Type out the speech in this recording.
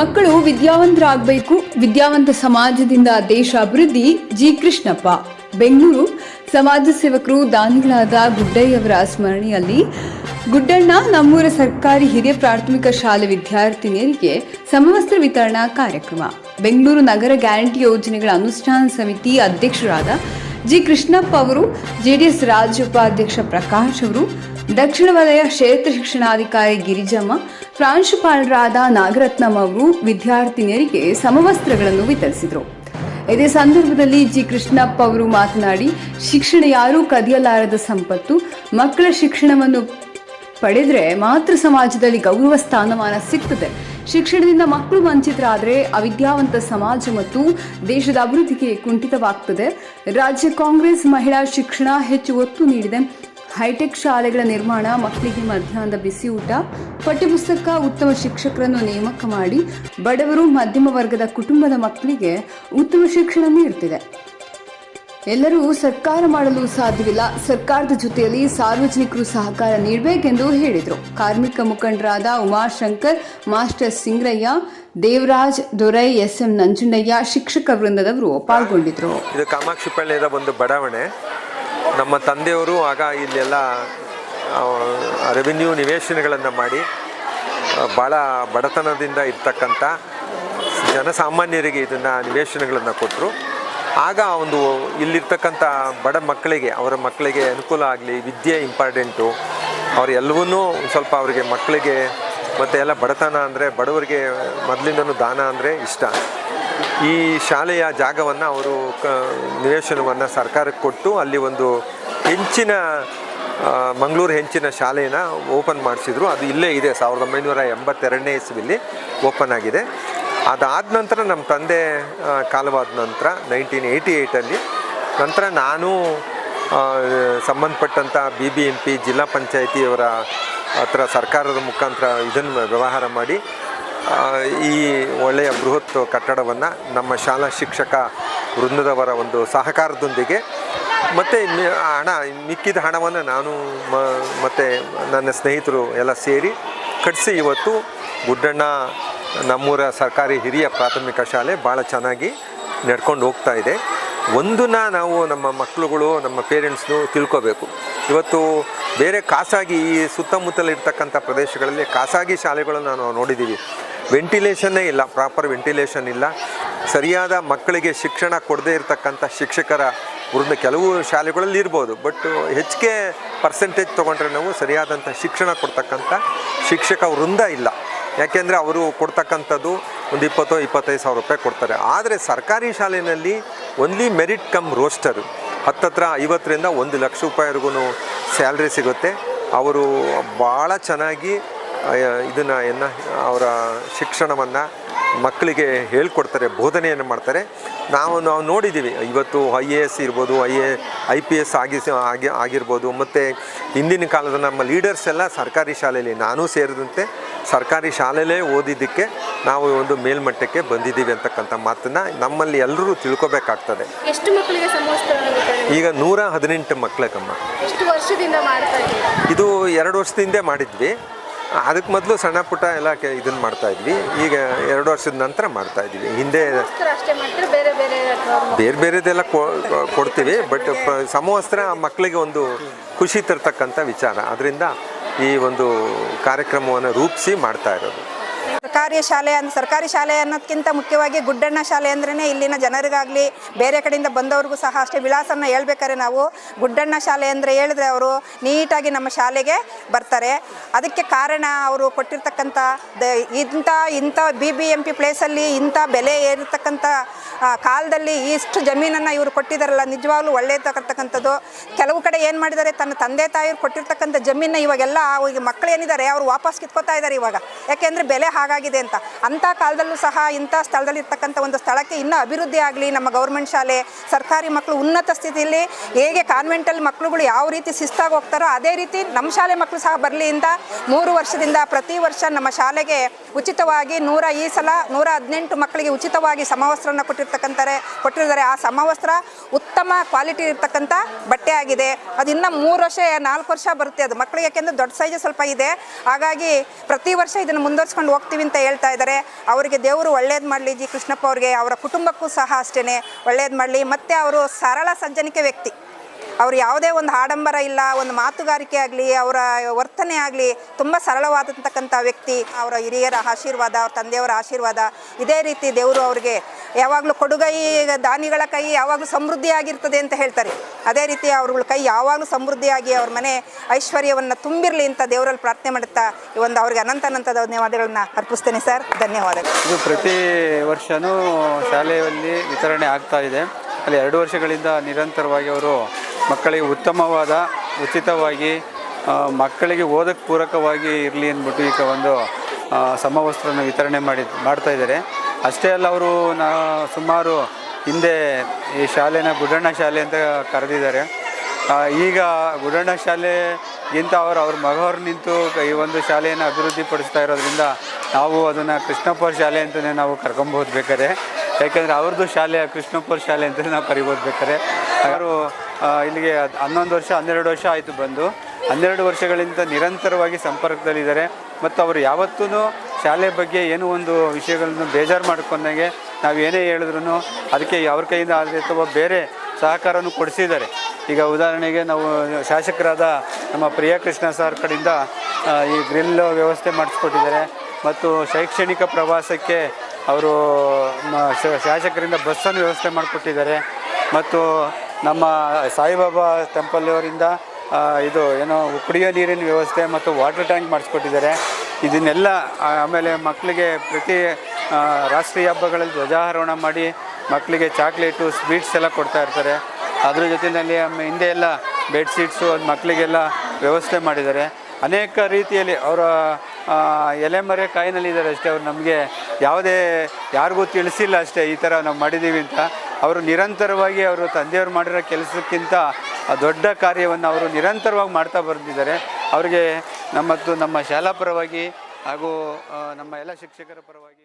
ಮಕ್ಕಳು ವಿದ್ಯಾವಂತರಾಗಬೇಕು. ವಿದ್ಯಾವಂತ ಸಮಾಜದಿಂದ ದೇಶ ಅಭಿವೃದ್ಧಿ. ಜಿ. ಕೃಷ್ಣಪ್ಪ. ಬೆಂಗಳೂರು ಸಮಾಜ ಸೇವಕರು ದಾನಿಗಳಾದ ಗುಡ್ಡಯ್ಯವರ ಸ್ಮರಣೆಯಲ್ಲಿ ಗುಡ್ಡಣ್ಣ ನಮ್ಮೂರ ಸರ್ಕಾರಿ ಹಿರಿಯ ಪ್ರಾಥಮಿಕ ಶಾಲೆ ವಿದ್ಯಾರ್ಥಿನಿಯರಿಗೆ ಸಮವಸ್ತ್ರ ವಿತರಣಾ ಕಾರ್ಯಕ್ರಮ. ಬೆಂಗಳೂರು ನಗರ ಗ್ಯಾರಂಟಿ ಯೋಜನೆಗಳ ಅನುಷ್ಠಾನ ಸಮಿತಿ ಅಧ್ಯಕ್ಷರಾದ ಜಿ. ಕೃಷ್ಣಪ್ಪ ಅವರು ಜೆಡಿಎಸ್ ರಾಜ್ಯ ಉಪಾಧ್ಯಕ್ಷ ಪ್ರಕಾಶ್ ಅವರು ದಕ್ಷಿಣ ವಲಯ ಕ್ಷೇತ್ರ ಶಿಕ್ಷಣಾಧಿಕಾರಿ ಗಿರಿಜಮ್ಮ ಪ್ರಾಂಶುಪಾಲರಾದ ನಾಗರತ್ನಂ ಅವರು ವಿದ್ಯಾರ್ಥಿನಿಯರಿಗೆ ಸಮವಸ್ತ್ರಗಳನ್ನು ವಿತರಿಸಿದರು. ಇದೇ ಸಂದರ್ಭದಲ್ಲಿ ಜಿ. ಕೃಷ್ಣಪ್ಪ ಅವರು ಮಾತನಾಡಿ, ಶಿಕ್ಷಣ ಯಾರೂ ಕದಿಯಲಾರದ ಸಂಪತ್ತು, ಮಕ್ಕಳ ಶಿಕ್ಷಣವನ್ನು ಪಡೆದರೆ ಮಾತ್ರ ಸಮಾಜದಲ್ಲಿ ಗೌರವ ಸ್ಥಾನಮಾನ ಸಿಗ್ತದೆ. ಶಿಕ್ಷಣದಿಂದ ಮಕ್ಕಳು ವಂಚಿತರಾದರೆ ಅವಿದ್ಯಾವಂತ ಸಮಾಜ ಮತ್ತು ದೇಶದ ಅಭಿವೃದ್ಧಿಗೆ ಕುಂಠಿತವಾಗ್ತದೆ. ರಾಜ್ಯ ಕಾಂಗ್ರೆಸ್ ಮಹಿಳಾ ಶಿಕ್ಷಣ ಹೆಚ್ಚು ಒತ್ತು ನೀಡಿದೆ. ಹೈಟೆಕ್ ಶಾಲೆಗಳ ನಿರ್ಮಾಣ, ಮಕ್ಕಳಿಗೆ ಮಧ್ಯಾಹ್ನದ ಬಿಸಿ ಊಟ, ಪಠ್ಯಪುಸ್ತಕ ಉತ್ತಮ ಶಿಕ್ಷಕರನ್ನು ನೇಮಕ ಮಾಡಿ ಬಡವರು, ಮಧ್ಯಮ ವರ್ಗದ ಕುಟುಂಬದ ಮಕ್ಕಳಿಗೆ ಉತ್ತಮ ಶಿಕ್ಷಣ ನೀಡುತ್ತಿದೆ ಎಲ್ಲರೂ ಸರ್ಕಾರ ಮಾಡಲು ಸಾಧ್ಯವಿಲ್ಲ. ಸರ್ಕಾರದ ಜೊತೆಯಲ್ಲಿ ಸಾರ್ವಜನಿಕರು ಸಹಕಾರ ನೀಡಬೇಕೆಂದು ಹೇಳಿದರು. ಕಾರ್ಮಿಕ ಮುಖಂಡರಾದ Umashankar, master Singraiah, Devaraj Dorai S M Nanjundaiah ಶಿಕ್ಷಕ ವೃಂದದವರು ಪಾಲ್ಗೊಂಡಿದ್ರು. ಇದು ಕಾಮಾಕ್ಷಿಪಳ್ಳಿಯ ಒಂದು ಬಡಾವಣೆ. ನಮ್ಮ ತಂದೆಯವರು ಆಗ ಇಲ್ಲೆಲ್ಲ ರೆವಿನ್ಯೂ ನಿವೇಶನಗಳನ್ನು ಮಾಡಿ ಭಾಳ ಬಡತನದಿಂದ ಇರ್ತಕ್ಕಂಥ ಜನಸಾಮಾನ್ಯರಿಗೆ ಇದನ್ನು ನಿವೇಶನಗಳನ್ನು ಕೊಟ್ಟರು ಆಗ ಒಂದು ಇಲ್ಲಿರ್ತಕ್ಕಂಥ ಬಡ ಮಕ್ಕಳಿಗೆ, ಅವರ ಮಕ್ಕಳಿಗೆ ಅನುಕೂಲ ಆಗಲಿ, ವಿದ್ಯೆ ಇಂಪಾರ್ಟೆಂಟು ಅವರೆಲ್ಲವನ್ನೂ ಸ್ವಲ್ಪ ಅವರಿಗೆ ಮಕ್ಕಳಿಗೆ ಮತ್ತು ಎಲ್ಲ ಬಡತನ ಅಂದರೆ ಬಡವರಿಗೆ ಮೊದಲಿಂದನೂ ದಾನ ಅಂದರೆ ಇಷ್ಟ. ಈ ಶಾಲೆಯ ಜಾಗವನ್ನು ಅವರು ಕ, ನಿವೇಶನವನ್ನು ಸರ್ಕಾರಕ್ಕೆ ಕೊಟ್ಟು ಅಲ್ಲಿ ಒಂದು ಹೆಂಚಿನ ಮಂಗಳೂರು ಹೆಂಚಿನ ಶಾಲೆನ ಓಪನ್ ಮಾಡಿಸಿದ್ರು. ಅದು ಇಲ್ಲೇ ಇದೆ, ಸಾವಿರದ ಒಂಬೈನೂರ ಎಂಬತ್ತೆರಡನೇ ಇಸ್ವಿಲಿ ಓಪನ್ ಆಗಿದೆ. ಅದಾದ ನಂತರ ನಮ್ಮ ತಂದೆ ಕಾಲವಾದ ನಂತರ ನೈನ್ಟೀನ್ ಏಯ್ಟಿ ಏಯ್ಟಲ್ಲಿ ನಂತರ ನಾನು ಸಂಬಂಧಪಟ್ಟಂಥ ಬಿ ಬಿ ಎಂ ಪಿ, ಜಿಲ್ಲಾ ಪಂಚಾಯಿತಿಯವರ ಹತ್ರ ಸರ್ಕಾರದ ಮುಖಾಂತರ ಇದನ್ನು ವ್ಯವಹಾರ ಮಾಡಿ ಈ ಒಳ್ಳೆಯ ಬೃಹತ್ ಕಟ್ಟಡವನ್ನು ನಮ್ಮ ಶಾಲಾ ಶಿಕ್ಷಕ ವೃಂದದವರ ಒಂದು ಸಹಕಾರದೊಂದಿಗೆ, ಮತ್ತು ಹಣ, ಮಿಕ್ಕಿದ ಹಣವನ್ನು ನಾನು ಮ, ಮತ್ತು ನನ್ನ ಸ್ನೇಹಿತರು ಎಲ್ಲ ಸೇರಿ ಕಟ್ಟಿಸಿ ಇವತ್ತು ಗುಡ್ಡಣ್ಣ ನಮ್ಮೂರ ಸರ್ಕಾರಿ ಹಿರಿಯ ಪ್ರಾಥಮಿಕ ಶಾಲೆ ಭಾಳ ಚೆನ್ನಾಗಿ ನಡ್ಕೊಂಡು ಹೋಗ್ತಾ ಇದೆ. ಒಂದನ್ನ ನಾವು ನಮ್ಮ ಮಕ್ಕಳುಗಳು ನಮ್ಮ ಪೇರೆಂಟ್ಸ್ನು ತಿಳ್ಕೊಬೇಕು. ಇವತ್ತು ಬೇರೆ ಖಾಸಗಿ ಈ ಸುತ್ತಮುತ್ತಲಿರ್ತಕ್ಕಂಥ ಪ್ರದೇಶಗಳಲ್ಲಿ ಖಾಸಗಿ ಶಾಲೆಗಳನ್ನು ನಾವು ನೋಡಿದ್ದೀವಿ. ವೆಂಟಿಲೇಷನ್ನೇ ಇಲ್ಲ, ಪ್ರಾಪರ್ ವೆಂಟಿಲೇಷನ್ ಇಲ್ಲ. ಸರಿಯಾದ ಮಕ್ಕಳಿಗೆ ಶಿಕ್ಷಣ ಕೊಡದೇ ಇರತಕ್ಕಂಥ ಶಿಕ್ಷಕರ ವೃಂದ ಕೆಲವು ಶಾಲೆಗಳಲ್ಲಿ ಇರ್ಬೋದು, ಬಟ್ ಹೆಚ್ಚಿಗೆ ಪರ್ಸೆಂಟೇಜ್ ತೊಗೊಂಡ್ರೆ ನಾವು ಸರಿಯಾದಂಥ ಶಿಕ್ಷಣ ಕೊಡ್ತಕ್ಕಂಥ ಶಿಕ್ಷಕ ವೃಂದ ಇಲ್ಲ. ಯಾಕೆಂದರೆ ಅವರು ಕೊಡ್ತಕ್ಕಂಥದ್ದು ಒಂದು ಇಪ್ಪತ್ತೋ ಇಪ್ಪತ್ತೈದು ಸಾವಿರ ರೂಪಾಯಿ ಕೊಡ್ತಾರೆ. ಆದರೆ ಸರ್ಕಾರಿ ಶಾಲೆಯಲ್ಲಿ ಒನ್ಲಿ ಮೆರಿಟ್ ಕಮ್ ರೋಸ್ಟರು ಹತ್ತತ್ರ ಐವತ್ತರಿಂದ ಒಂದು ಲಕ್ಷ ರೂಪಾಯಿವರೆಗೂ ಸ್ಯಾಲ್ರಿ ಸಿಗುತ್ತೆ. ಅವರು ಭಾಳ ಚೆನ್ನಾಗಿ ಇದನ್ನು ಏನು ಅವರ ಶಿಕ್ಷಣವನ್ನು ಮಕ್ಕಳಿಗೆ ಹೇಳ್ಕೊಡ್ತಾರೆ ಬೋಧನೆಯನ್ನು ಮಾಡ್ತಾರೆ. ನಾವು ನಾವು ನೋಡಿದ್ದೀವಿ ಇವತ್ತು ಐ ಎ ಎಸ್ ಇರ್ಬೋದು I A I P S ಆಗಿ ಆಗಿ ಆಗಿರ್ಬೋದು ಮತ್ತು ಹಿಂದಿನ ಕಾಲದ ನಮ್ಮ ಲೀಡರ್ಸ್ ಎಲ್ಲ ಸರ್ಕಾರಿ ಶಾಲೆಯಲ್ಲಿ ನಾನೂ ಸೇರಿದಂತೆ ಸರ್ಕಾರಿ ಶಾಲೆಯಲ್ಲೇ ಓದಿದ್ದಕ್ಕೆ ನಾವು ಒಂದು ಮೇಲ್ಮಟ್ಟಕ್ಕೆ ಬಂದಿದ್ದೀವಿ ಅಂತಕ್ಕಂಥ ಮಾತನ್ನು ನಮ್ಮಲ್ಲಿ ಎಲ್ಲರೂ ತಿಳ್ಕೊಬೇಕಾಗ್ತದೆ. ಎಷ್ಟು ಮಕ್ಕಳಿಗೆ ಈಗ ನೂರ ಹದಿನೆಂಟು ಮಕ್ಕಳಕ್ಕಮ್ಮ ಇದು ಎರಡು ವರ್ಷದಿಂದ ಮಾಡಿದ್ವಿ. ಅದಕ್ಕೆ ಮೊದಲು ಸಣ್ಣ ಪುಟ್ಟ ಎಲ್ಲ ಕೆ ಇದನ್ನು ಮಾಡ್ತಾ ಇದ್ವಿ. ಈಗ ಎರಡು ವರ್ಷದ ನಂತರ ಮಾಡ್ತಾ ಇದ್ವಿ. ಹಿಂದೆ ಬೇರೆ ಬೇರೆದೆಲ್ಲ ಕೊಡ್ತೀವಿ ಬಟ್ ಸಮವಸ್ತ್ರ ಮಕ್ಕಳಿಗೆ ಒಂದು ಖುಷಿ ತರ್ತಕ್ಕಂಥ ವಿಚಾರ. ಅದರಿಂದ ಈ ಒಂದು ಕಾರ್ಯಕ್ರಮವನ್ನು ರೂಪಿಸಿ ಮಾಡ್ತಾ ಇರೋದು. ಸರ್ಕಾರಿ ಶಾಲೆ ಅಂದ್ರೆ ಸರ್ಕಾರಿ ಶಾಲೆ ಅನ್ನೋದಕ್ಕಿಂತ ಮುಖ್ಯವಾಗಿ ಗುಡ್ಡಣ್ಣ ಶಾಲೆ ಅಂದ್ರೇ ಇಲ್ಲಿನ ಜನರಿಗಾಗಲಿ, ಬೇರೆ ಕಡೆಯಿಂದ ಬಂದವ್ರಿಗೂ ಸಹ ಅಷ್ಟೇ ವಿಳಾಸನ ಹೇಳ್ಬೇಕಾದ್ರೆ ನಾವು ಗುಡ್ಡಣ್ಣ ಶಾಲೆ ಅಂದರೆ ಹೇಳಿದ್ರೆ ಅವರು ನೀಟಾಗಿ ನಮ್ಮ ಶಾಲೆಗೆ ಬರ್ತಾರೆ. ಅದಕ್ಕೆ ಕಾರಣ ಅವರು ಕೊಟ್ಟಿರ್ತಕ್ಕಂಥ ದ, ಇಂಥ ಇಂಥ ಬಿ ಬಿ ಎಂ ಪಿ ಪ್ಲೇಸಲ್ಲಿ ಇಂಥ ಬೆಲೆ ಏರಿರ್ತಕ್ಕಂಥ ಕಾಲದಲ್ಲಿ ಇಷ್ಟು ಜಮೀನನ್ನು ಇವರು ಕೊಟ್ಟಿದ್ದಾರಲ್ಲ ನಿಜವಾಗ್ಲೂ ಒಳ್ಳೆಯದಾಗತಕ್ಕಂಥದ್ದು ಕೆಲವು ಕಡೆ ಏನು ಮಾಡಿದ್ದಾರೆ ತನ್ನ ತಂದೆ ತಾಯಿಯರು ಕೊಟ್ಟಿರ್ತಕ್ಕಂಥ ಜಮೀನನ್ನ ಇವಾಗೆಲ್ಲ ಈಗ ಮಕ್ಕಳು ಏನಿದ್ದಾರೆ, ಅವರು ವಾಪಸ್ ಕಿತ್ಕೋತಾ ಇದ್ದಾರೆ ಇವಾಗ. ಯಾಕೆಂದರೆ ಬೆಲೆ ಹಾಗಾಗಿದೆ ಅಂತ. ಅಂಥ ಕಾಲದಲ್ಲೂ ಸಹ ಇಂಥ ಸ್ಥಳದಲ್ಲಿ ಇರ್ತಕ್ಕಂಥ ಒಂದು ಸ್ಥಳಕ್ಕೆ ಇನ್ನೂ ಅಭಿವೃದ್ಧಿ ಆಗಲಿ, ನಮ್ಮ ಗೌರ್ಮೆಂಟ್ ಶಾಲೆ, ಸರ್ಕಾರಿ ಮಕ್ಕಳು ಉನ್ನತ ಸ್ಥಿತಿಯಲ್ಲಿ ಹೇಗೆ ಕಾನ್ವೆಂಟಲ್ಲಿ ಮಕ್ಕಳುಗಳು ಯಾವ ರೀತಿ ಶಿಸ್ತಾಗಿ ಹೋಗ್ತಾರೋ ಅದೇ ರೀತಿ ನಮ್ಮ ಶಾಲೆ ಮಕ್ಕಳು ಸಹ ಬರಲಿ ಅಂತ ಮೂರು ವರ್ಷದಿಂದ ಪ್ರತಿ ವರ್ಷ ನಮ್ಮ ಶಾಲೆಗೆ ಉಚಿತವಾಗಿ ನೂರ ಈ ಸಲ ನೂರ ಹದಿನೆಂಟು ಮಕ್ಕಳಿಗೆ ಉಚಿತವಾಗಿ ಸಮವಸ್ತ್ರವನ್ನು ಕೊಟ್ಟಿರ್ತಕ್ಕಂಥರೆ ಕೊಟ್ಟಿರ್ತಾರೆ ಆ ಸಮವಸ್ತ್ರ ಉತ್ತಮ ಕ್ವಾಲಿಟಿ ಇರ್ತಕ್ಕಂಥ ಬಟ್ಟೆ ಆಗಿದೆ. ಅದು ಇನ್ನೂ ಮೂರು ವರ್ಷ, ನಾಲ್ಕು ವರ್ಷ ಬರುತ್ತೆ ಅದು ಮಕ್ಕಳಿಗೆ. ಯಾಕೆಂದರೆ ದೊಡ್ಡ ಸೈಜ್ ಸ್ವಲ್ಪ ಇದೆ. ಹಾಗಾಗಿ ಪ್ರತಿ ವರ್ಷ ಇದನ್ನು ಮುಂದುವರ್ಸ್ಕೊಂಡು ಹೋಗ್ತೀವಿ ಅಂತ ಹೇಳ್ತಾ ಇದ್ದಾರೆ. ಅವರಿಗೆ ದೇವರು ಒಳ್ಳೇದು ಮಾಡಲಿ ಜಿ ಕೃಷ್ಣಪ್ಪ ಅವ್ರಿಗೆ, ಅವರ ಕುಟುಂಬಕ್ಕೂ ಸಹ ಅಷ್ಟೇ ಒಳ್ಳೇದು ಮಾಡಲಿ. ಮತ್ತು ಅವರು ಸರಳ, ಸಜ್ಜನಿಕೆ ವ್ಯಕ್ತಿ. ಅವ್ರು ಯಾವುದೇ ಒಂದು ಆಡಂಬರ ಇಲ್ಲ, ಒಂದು ಮಾತುಗಾರಿಕೆ ಆಗಲಿ, ಅವರ ವರ್ತನೆ ಆಗಲಿ, ತುಂಬ ಸರಳವಾದಂತಕ್ಕಂಥ ವ್ಯಕ್ತಿ, ಅವರ ಹಿರಿಯರ ಆಶೀರ್ವಾದ, ಅವ್ರ ತಂದೆಯವರ ಆಶೀರ್ವಾದ, ಇದೇ ರೀತಿ ದೇವರು ಅವರಿಗೆ ಯಾವಾಗಲೂ ಕೊಡುಗೈ ದಾನಿಗಳ ಕೈ ಯಾವಾಗಲೂ ಸಮೃದ್ಧಿಯಾಗಿರ್ತದೆ ಅಂತ ಹೇಳ್ತಾರೆ. ಅದೇ ರೀತಿ ಅವ್ರಗಳ ಕೈ ಯಾವಾಗಲೂ ಸಮೃದ್ಧಿಯಾಗಿ ಅವ್ರ ಮನೆ ಐಶ್ವರ್ಯವನ್ನು ತುಂಬಿರಲಿ ಅಂತ ದೇವರಲ್ಲಿ ಪ್ರಾರ್ಥನೆ ಮಾಡುತ್ತಾ ಈ ಒಂದು ಅವ್ರಿಗೆ ಅನಂತ ಅನಂತ ಧನ್ಯವಾದಗಳನ್ನ ಅರ್ಪಿಸ್ತೇನೆ ಸರ್. ಧನ್ಯವಾದಗಳು. ಇದು ಪ್ರತಿ ವರ್ಷವೂ ಶಾಲೆಯಲ್ಲಿ ವಿತರಣೆ ಆಗ್ತಾ ಇದೆ. ಅಲ್ಲಿ ಎರಡು ವರ್ಷಗಳಿಂದ ನಿರಂತರವಾಗಿ ಅವರು ಮಕ್ಕಳಿಗೆ ಉತ್ತಮವಾದ, ಉಚಿತವಾಗಿ ಮಕ್ಕಳಿಗೆ ಓದಕ್ಕೆ ಪೂರಕವಾಗಿ ಇರಲಿ ಅಂದ್ಬಿಟ್ಟು ಈಗ ಒಂದು ಸಮವಸ್ತ್ರನ ವಿತರಣೆ ಮಾಡಿ, ಮಾಡ್ತಾ ಇದ್ದಾರೆ. ಅಷ್ಟೇ ಅಲ್ಲ, ಅವರು ನಾ, ಸುಮಾರು ಹಿಂದೆ ಈ ಶಾಲೆನ ಗುಡಣ್ಣ ಶಾಲೆ ಅಂತ ಕರೆದಿದ್ದಾರೆ. ಈಗ ಗುಡಣ್ಣ ಶಾಲೆಗಿಂತ ಅವರು, ಅವ್ರ ಮಗವ್ರು ನಿಂತು ಈ ಒಂದು ಶಾಲೆಯನ್ನು ಅಭಿವೃದ್ಧಿ ಪಡಿಸ್ತಾ ಇರೋದ್ರಿಂದ ನಾವು ಅದನ್ನು ಕೃಷ್ಣಪುರ ಶಾಲೆ ಅಂತಲೇ ನಾವು ಕರ್ಕೊಬೋದು ಬೇಕಾದ್ರೆ. ಯಾಕೆಂದರೆ ಅವ್ರದ್ದು ಶಾಲೆ ಕೃಷ್ಣಪುರ ಶಾಲೆ ಅಂತಲೇ ನಾವು ಕರಿಬೋದು ಬೇಕಾದ್ರೆ. ಅವರು ಇಲ್ಲಿಗೆ ಹನ್ನೊಂದು ವರ್ಷ, ಹನ್ನೆರಡು ವರ್ಷ ಆಯಿತು ಬಂದು. ಹನ್ನೆರಡು ವರ್ಷಗಳಿಂದ ನಿರಂತರವಾಗಿ ಸಂಪರ್ಕದಲ್ಲಿದ್ದಾರೆ. ಮತ್ತು ಅವರು ಯಾವತ್ತೂ ಶಾಲೆ ಬಗ್ಗೆ ಏನೋ ಒಂದು ವಿಷಯಗಳನ್ನು ಬೇಜಾರು ಮಾಡ್ಕೊಂಡಂಗೆ ನಾವು ಏನೇ ಹೇಳಿದ್ರು ಅದಕ್ಕೆ ಅವ್ರ ಕೈಯಿಂದ ಆದರೆ ಅಥವಾ ಬೇರೆ ಸಹಕಾರವನ್ನು ಕೊಡಿಸಿದ್ದಾರೆ. ಈಗ ಉದಾಹರಣೆಗೆ ನಾವು ಶಾಸಕರಾದ ನಮ್ಮ ಪ್ರಿಯಕೃಷ್ಣ ಸರ್ ಕಡೆಯಿಂದ ಈ ಗ್ರಿಲ್ ವ್ಯವಸ್ಥೆ ಮಾಡಿಸ್ಕೊಟ್ಟಿದ್ದಾರೆ. ಮತ್ತು ಶೈಕ್ಷಣಿಕ ಪ್ರವಾಸಕ್ಕೆ ಅವರು ಶಾಸಕರಿಂದ ಬಸ್ಸನ್ನು ವ್ಯವಸ್ಥೆ ಮಾಡಿಕೊಟ್ಟಿದ್ದಾರೆ. ಮತ್ತು ನಮ್ಮ ಸಾಯಿಬಾಬಾ ಟೆಂಪಲ್ ಅವರಿಂದ ಇದು ಏನೋ ಕುಡಿಯೋ ನೀರಿನ ವ್ಯವಸ್ಥೆ ಮತ್ತು ವಾಟರ್ ಟ್ಯಾಂಕ್ ಮಾಡಿಸ್ಕೊಟ್ಟಿದ್ದಾರೆ. ಇದನ್ನೆಲ್ಲ ಆಮೇಲೆ ಮಕ್ಕಳಿಗೆ ಪ್ರತಿ ರಾಷ್ಟ್ರೀಯ ಹಬ್ಬಗಳಲ್ಲಿ ಧ್ವಜಾರೋಹಣ ಮಾಡಿ ಮಕ್ಕಳಿಗೆ ಚಾಕ್ಲೇಟು, ಸ್ವೀಟ್ಸ್ ಎಲ್ಲ ಕೊಡ್ತಾ ಇರ್ತಾರೆ. ಅದ್ರ ಜೊತೆಯಲ್ಲಿ ಹಿಂದೆ ಎಲ್ಲ ಬೆಡ್ಶೀಟ್ಸು ಅದು ಮಕ್ಕಳಿಗೆಲ್ಲ ವ್ಯವಸ್ಥೆ ಮಾಡಿದ್ದಾರೆ. ಅನೇಕ ರೀತಿಯಲ್ಲಿ ಅವರ ಎಲೆಮರೆ ಕಾಯಿನಲ್ಲಿದ್ದಾರೆ ಅಷ್ಟೇ. ಅವ್ರು ನಮಗೆ ಯಾವುದೇ, ಯಾರಿಗೂ ತಿಳಿಸಿಲ್ಲ ಅಷ್ಟೇ ಈ ಥರ ನಾವು ಮಾಡಿದ್ದೀವಿ ಅಂತ. ಅವರು ನಿರಂತರವಾಗಿ ಅವರು ತಂದೆಯವರು ಮಾಡಿರೋ ಕೆಲಸಕ್ಕಿಂತ ದೊಡ್ಡ ಕಾರ್ಯವನ್ನು ಅವರು ನಿರಂತರವಾಗಿ ಮಾಡ್ತಾ ಬಂದಿದ್ದಾರೆ ಅವರಿಗೆ ನಮ್ಮದು ನಮ್ಮ ಶಾಲಾ ಪರವಾಗಿ ಹಾಗೂ ನಮ್ಮ ಎಲ್ಲ ಶಿಕ್ಷಕರ ಪರವಾಗಿ